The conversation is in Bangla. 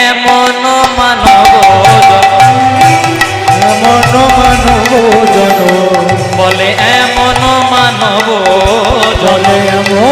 এমন মানব এমন মানব জন বলে এমন মানব জন এমন